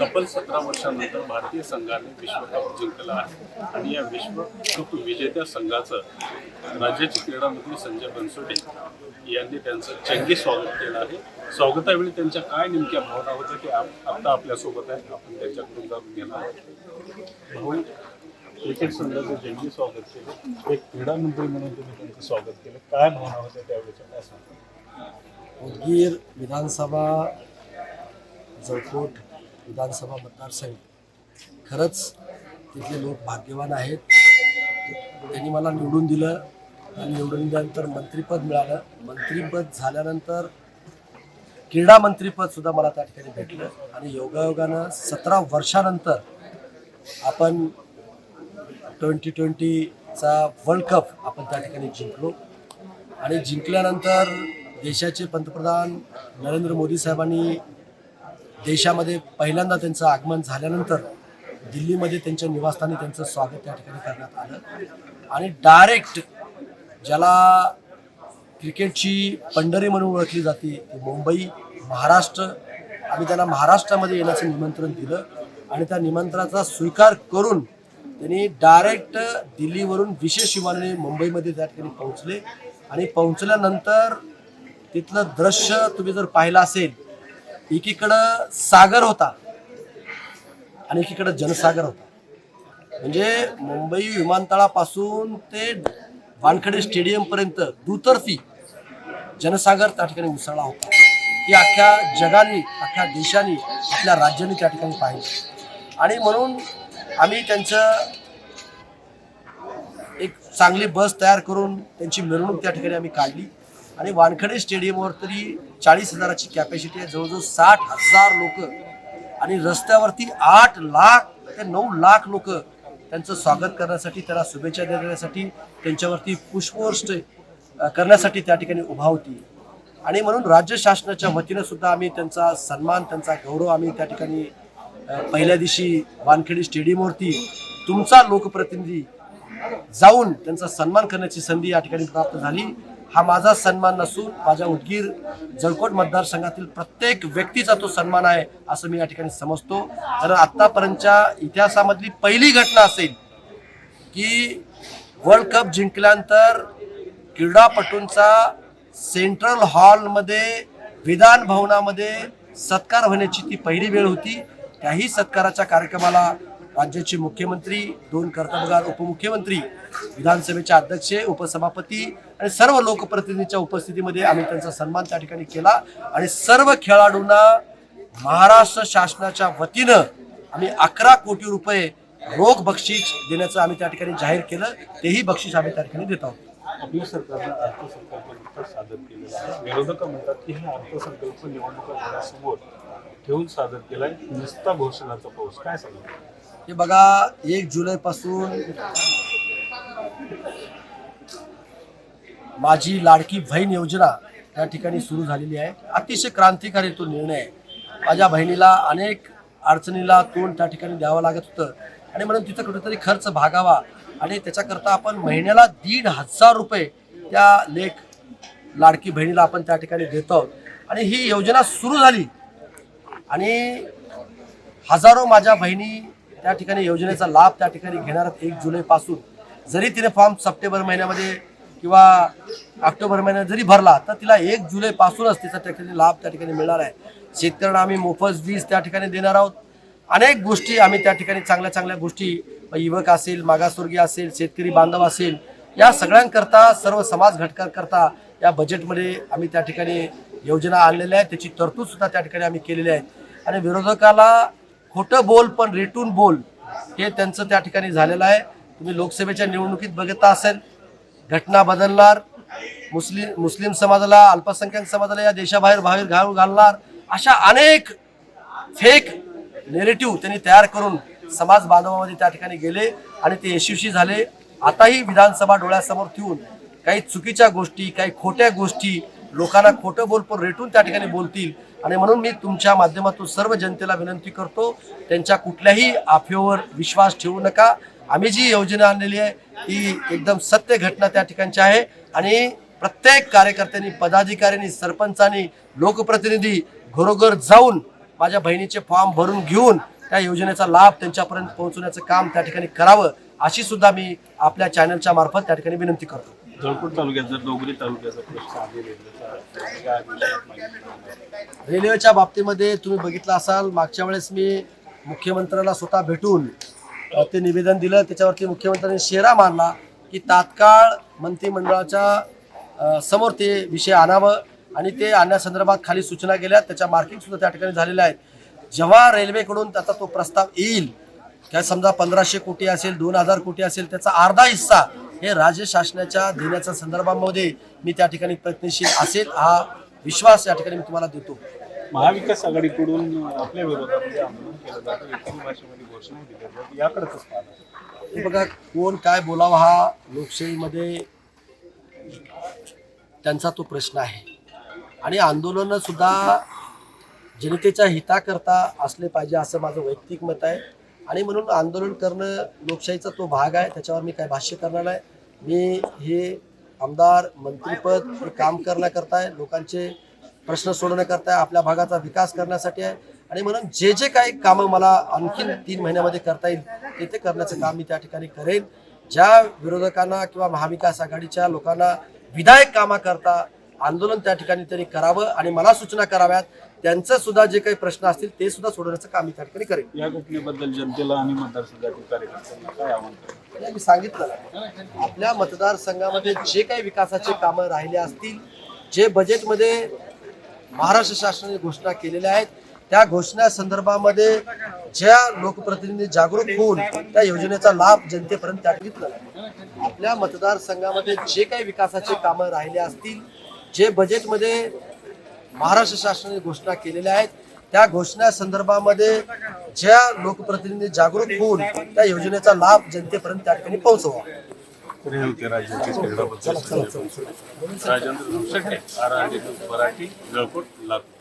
तब्बल सतरा वर्षानंतर भारतीय संघाने विश्वकप जिंकला आहे. आणि या विश्वकप विजेत्या संघाचं राज्याचे क्रीडामंत्री संजय बनसोडे यांनी त्यांचं चंगी स्वागत केलं आहे. स्वागतावेळी त्यांच्या काय नेमक्या भावना होत्या ते आप- आता आपल्यासोबत आहे आपण त्यांच्याकडून जाऊन घेणार आहोत. भाऊ क्रिकेट संघाचं जंगी स्वागत केलं. एक क्रीडा मंत्री म्हणून तुम्ही त्यांचं स्वागत केलं. काय भावना होत्या त्यावेळेच्या? काय सांगा उदगीर विधानसभा जळकोट विधानसभा मतदारसंघ. खरंच तिथले लोक भाग्यवान आहेत. त्यांनी मला निवडून दिलं. निवडून दिल्यानंतर मंत्रीपद मिळालं. मंत्रीपद झाल्यानंतर क्रीडा मंत्रीपद सुद्धा मला त्या ठिकाणी भेटलं. आणि योगायोगानं सतरा वर्षानंतर आपण ट्वेंटी ट्वेंटीचा वर्ल्ड कप आपण त्या ठिकाणी जिंकलो. आणि जिंकल्यानंतर देशाचे पंतप्रधान नरेंद्र मोदी साहेबांनी देशामध्ये पहिल्यांदा त्यांचं आगमन झाल्यानंतर दिल्लीमध्ये त्यांच्या निवासस्थानी त्यांचं स्वागत त्या ठिकाणी करण्यात आलं. आणि डायरेक्ट ज्याला क्रिकेटची पंढरी म्हणून ओळखली जाते ती मुंबई महाराष्ट्र. आम्ही त्यांना महाराष्ट्रामध्ये येण्याचं निमंत्रण दिलं आणि त्या निमंत्रणाचा स्वीकार करून त्यांनी डायरेक्ट दिल्लीवरून विशेष विमानाने मुंबईमध्ये त्या ठिकाणी पोहोचले. आणि पोहोचल्यानंतर तिथलं दृश्य तुम्ही जर पाहिलं असेल एकीकडं सागर होता आणि एकीकडं जनसागर होता. म्हणजे मुंबई विमानतळापासून ते वानखडे स्टेडियमपर्यंत दुतर्फी जनसागर त्या ठिकाणी उसळला होता. ही अख्ख्या जगाने अख्ख्या देशाने आपल्या राज्याने त्या ठिकाणी पाहिलं. आणि म्हणून आम्ही त्यांचं एक चांगली बस तयार करून त्यांची मिरवणूक त्या ठिकाणी आम्ही काढली. आणि वानखडे स्टेडियमवर तरी चाळीस हजाराची कॅपॅसिटी आहे. जवळजवळ साठ हजार लोक आणि रस्त्यावरती आठ लाख ते नऊ लाख लोक त्यांचं स्वागत करण्यासाठी त्याला शुभेच्छा देण्यासाठी त्यांच्यावरती पुष्पवृष्ट करण्यासाठी त्या ठिकाणी उभा होती. आणि म्हणून राज्य शासनाच्या वतीनं सुद्धा आम्ही त्यांचा सन्मान त्यांचा गौरव आम्ही त्या ठिकाणी पहिल्या दिवशी वानखेडी स्टेडियमवरती तुमचा लोकप्रतिनिधी जाऊन त्यांचा सन्मान करण्याची संधी या ठिकाणी प्राप्त झाली. हा माझा सन्मान नसून माझ्या उदगीर जळकोट मतदारसंघातील प्रत्येक व्यक्तीचा तो सन्मान आहे असं मी या ठिकाणी समजतो. कारण आत्तापर्यंतच्या इतिहासामधली पहिली घटना असेल की वर्ल्ड कप जिंकल्यानंतर क्रीडापटूंचा सेंट्रल हॉलमध्ये विधान भवनामध्ये सत्कार होण्याची ती पहिली वेळ होती. त्याही सत्काराच्या कार्यक्रमाला राज्याचे मुख्यमंत्री दोन कर्तबगार उपमुख्यमंत्री विधानसभेचे अध्यक्ष उपसभापती आणि सर्व लोकप्रतिनिधींच्या उपस्थितीमध्ये आम्ही त्यांचा सन्मान त्या ठिकाणी केला आणि सर्व खेळाडूंना महाराष्ट्र शासनाच्या वतीनं आम्ही अकरा कोटी रुपये रोख बक्षीस देण्याचं आम्ही त्या ठिकाणी जाहीर केलं. तेही बक्षीस आम्ही त्या ठिकाणी देत आहोत. आपल्या सरकारनं अर्थसंकल्प सादर केलेला आहे. विरोधक म्हणतात की हा अर्थसंकल्प निवडणुका घरासमोर ठेवून सादर केलाय. नुसता घोषणाचा पाऊस. काय सांगा? हे बघा एक जुलैपासून माझी लाडकी बहीण योजना त्या ठिकाणी सुरू झालेली आहे. अतिशय क्रांतिकारी तो निर्णय आहे. माझ्या बहिणीला अनेक अडचणीला तोंड त्या ठिकाणी द्यावं लागत होतं. आणि म्हणून तिथं कुठेतरी खर्च भागावा. आणि त्याच्याकरता आपण महिन्याला दीड हजार रुपये त्या लेख लाडकी बहिणीला आपण त्या ठिकाणी देतो. आहोत आणि ही योजना सुरू झाली. आणि हजारो माझ्या बहिणी त्या ठिकाणी योजनेचा लाभ त्या ठिकाणी घेणार आहेत एक जुलैपासून. जरी तिने फॉर्म सप्टेंबर महिन्यामध्ये किंवा ऑक्टोबर महिन्यात जरी भरला तर तिला एक जुलैपासूनच तिचा त्या ठिकाणी लाभ त्या ठिकाणी मिळणार आहे. शेतकऱ्यांना आम्ही मोफत वीज त्या ठिकाणी देणार आहोत. अनेक गोष्टी आम्ही त्या ठिकाणी चांगल्या चांगल्या गोष्टी युवक असेल मागासवर्गीय असेल शेतकरी बांधव असेल या सगळ्यांकरता सर्व समाज घटकांकरता या बजेटमध्ये आम्ही त्या ठिकाणी योजना आणलेल्या आहेत. त्याची तरतूद सुद्धा त्या ठिकाणी आम्ही केलेली आहे. आणि विरोधकाला खोटं बोल पण रेटून बोल हे त्यांचं त्या ठिकाणी झालेलं आहे. तुम्ही लोकसभेच्या निवडणुकीत बघता असेल घटना बदलणार मुस्लिम मुस्लिम समाजाला अल्पसंख्याक समाजाला या देशाबाहेर बाहेर घालून घालणार अशा अनेक फेक नेरेटिव्ह त्यांनी तयार करून समाज बांधवामध्ये त्या ठिकाणी गेले आणि ते यशस्वी झाले. आताही विधानसभा डोळ्यासमोर ठेवून काही चुकीच्या गोष्टी काही खोट्या गोष्टी लोकांना खोटं बोल पण रेटून त्या ठिकाणी बोलतील. आणि म्हणून मी तुमच्या माध्यमातून सर्व जनतेला विनंती करतो त्यांच्या कुठल्याही आफेवर विश्वास ठेवू नका. आम्ही जी योजना आणलेली आहे ती एकदम सत्य घटना त्या ठिकाणची आहे. आणि प्रत्येक कार्यकर्त्यांनी पदाधिकाऱ्यांनी सरपंचांनी लोकप्रतिनिधी घरोघर जाऊन माझ्या बहिणीचे फॉर्म भरून घेऊन त्या योजनेचा लाभ त्यांच्यापर्यंत पोहोचवण्याचं काम त्या ठिकाणी करावं अशी सुद्धा मी आपल्या चॅनलच्या मार्फत त्या ठिकाणी विनंती करतो. जळकोट तालुक्यात डोंगरी तालुक्याचा प्रश्न? रेल्वेच्या बाबतीमध्ये तुम्ही बघितलं असाल मागच्या वेळेस मी मुख्यमंत्र्याला स्वतः भेटून ते निवेदन दिलं. त्याच्यावरती मुख्यमंत्र्यांनी शेरा मारला की तात्काळ मंत्रिमंडळाच्या समोर ते विषय आणावं. आणि ते आणण्यासंदर्भात खाली सूचना गेल्या त्याच्या मार्किंग सुद्धा त्या ठिकाणी झालेल्या आहेत. जेव्हा रेल्वेकडून त्याचा तो प्रस्ताव येईल काय समजा पंधराशे कोटी असेल दोन हजार कोटी असेल त्याचा अर्धा हिस्सा हे राज्य शासनाच्या देण्याच्या संदर्भामध्ये मी त्या ठिकाणी प्रयत्नशील असेल हा विश्वास या ठिकाणी मी तुम्हाला देतो. महाविकास आघाडीकडून आपल्या विरोधामध्ये आंदोलन केलं जातं. एकूण भाषेमध्ये घोषणा दिल्या जातात याकडे कसं पाहता हे बघा कोण काय बोलावं हा लोकशाहीमध्ये त्यांचा तो प्रश्न आहे. आणि आंदोलनं सुद्धा जनतेच्या हिताकरता असले पाहिजे असं माझं वैयक्तिक मत आहे. आणि म्हणून आंदोलन करणं लोकशाहीचा तो भाग आहे त्याच्यावर मी काय भाष्य करणार नाही. मी हे आमदार मंत्रीपद हे काम करण्याकरता आहे लोकांचे प्रश्न सोडवण्याकरता आहे आपल्या भागाचा विकास करण्यासाठी आहे. आणि म्हणून जे जे काही कामं मला आणखीन तीन महिन्यामध्ये करता येईल ते ते करण्याचं काम मी त्या ठिकाणी करेन. ज्या विरोधकांना किंवा महाविकास आघाडीच्या लोकांना विधायक कामाकरता आंदोलन त्या ठिकाणी त्यांनी करावं आणि मला सूचना कराव्यात. त्यांचं सुद्धा जे काही प्रश्न असतील ते सुद्धा सोडवण्याचं काम मी त्या ठिकाणी करेन. या घटनेबद्दल जनतेला आणि मतदारसंघातील कार्यकर्त्यांना काय आव्हान? करेल मी सांगितलं आपल्या मतदारसंघामध्ये जे काही विकासाचे कामं राहिले असतील जे बजेटमध्ये महाराष्ट्र शासनाने घोषणा केलेल्या आहेत त्या घोषणा संदर्भामध्ये ज्या लोकप्रतिनिधी जागरूक होऊन त्या योजनेचा लाभ जनतेपर्यंत त्या घेतला आपल्या मतदारसंघामध्ये जे काही विकासाचे कामं राहिले असतील जे बजेटमध्ये महाराष्ट्र शासनाने घोषणा केलेल्या आहेत त्या घोषणा संदर्भामध्ये ज्या लोकप्रतिनिधी जागरूक होऊन त्या योजनेचा लाभ जनतेपर्यंत त्या ठिकाणी पोहोचवा. राजेंद्र मराठी जळकोट लातूर.